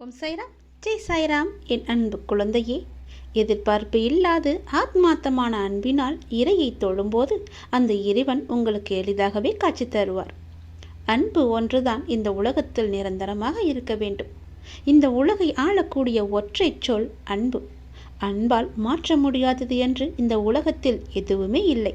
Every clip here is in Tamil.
ஓம் சாய்ராம். ஜெய் சாய்ராம். என் அன்பு குழந்தையே எதிர்பார்ப்பு இல்லாது ஆத்மாத்தமான அன்பினால் இறையை தொழும்போது அந்த இறைவன் உங்களுக்கு எளிதாகவே காட்சி தருவார். அன்பு ஒன்றுதான் இந்த உலகத்தில் நிரந்தரமாக இருக்க வேண்டும். இந்த உலகை ஆளக்கூடிய ஒற்றை சொல் அன்பு. அன்பால் மாற்ற முடியாதது என்று இந்த உலகத்தில் எதுவுமே இல்லை.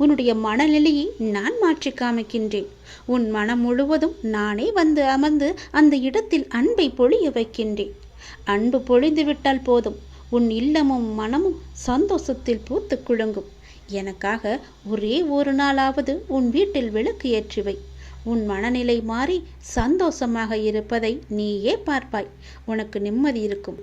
உன்னுடைய மனநிலையை நான் மாற்றி காமிக்கின்றேன். உன் மனம் முழுவதும் நானே வந்து அமர்ந்து அந்த இடத்தில் அன்பை பொழிய வைக்கின்றேன். அன்பு பொழிந்து விட்டால் போதும். உன் இல்லமும் மனமும் சந்தோஷத்தில் பூத்து குலுங்கும். எனக்காக ஒரே ஒரு நாளாவது உன் வீட்டில் விளக்கு ஏற்றிவை. உன் மனநிலை மாறி சந்தோஷமாக இருப்பதை நீயே பார்ப்பாய். உனக்கு நிம்மதி இருக்கும்.